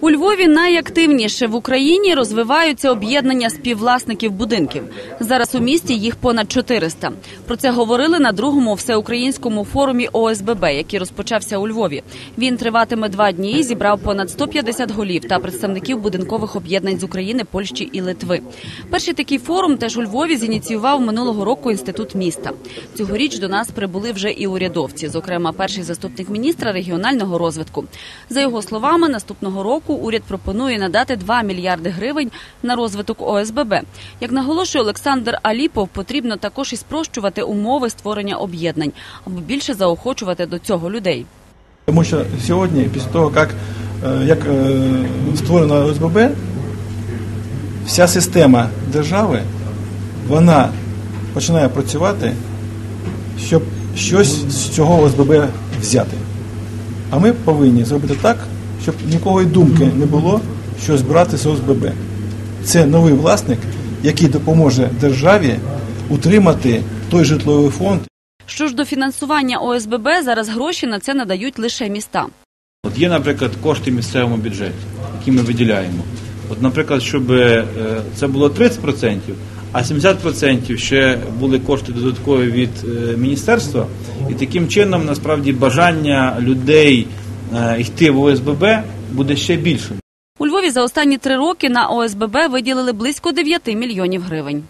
У Львові найактивніше в Україні розвиваються об'єднання співвласників будинків. Зараз у місті їх понад 400. Про це говорили на другому всеукраїнському форумі ОСББ, який розпочався у Львові. Він триватиме два дні. і Зібрав понад 150 голів та представників будинкових об'єднань з України, Польщі і Литви. Перший такий форум теж у Львові зініціював минулого року інститут міста. Цьогоріч до нас прибули вже і урядовці, зокрема, перший заступник міністра регіонального розвитку. За його словами, наступного року уряд пропонує надати 2 мільярди гривень на розвиток ОСББ. Як наголошує Олександр Аліпов, потрібно також і спрощувати умови створення об'єднань, аби більше заохочувати до цього людей. Тому що сьогодні, після того, як, е, як е, створено ОСББ, вся система держави вона починає працювати, щоб щось з цього ОСББ взяти. А ми повинні зробити так, щоб нікого й думки не було, що збирати з ОСББ. Це новий власник, який допоможе державі утримати той житловий фонд, Що ж до фінансування ОСББ, зараз гроші на це надають лише міста. От є, наприклад, кошти місцевому бюджеті, які ми виділяємо. От, наприклад, щоб е, це було 30%, а 70% ще були кошти додаткові від е, міністерства, і таким чином насправді бажання людей Е, йти в ОСББ буде ще більшим. У Львові за останні три роки на ОСББ виділили близько 9 мільйонів гривень.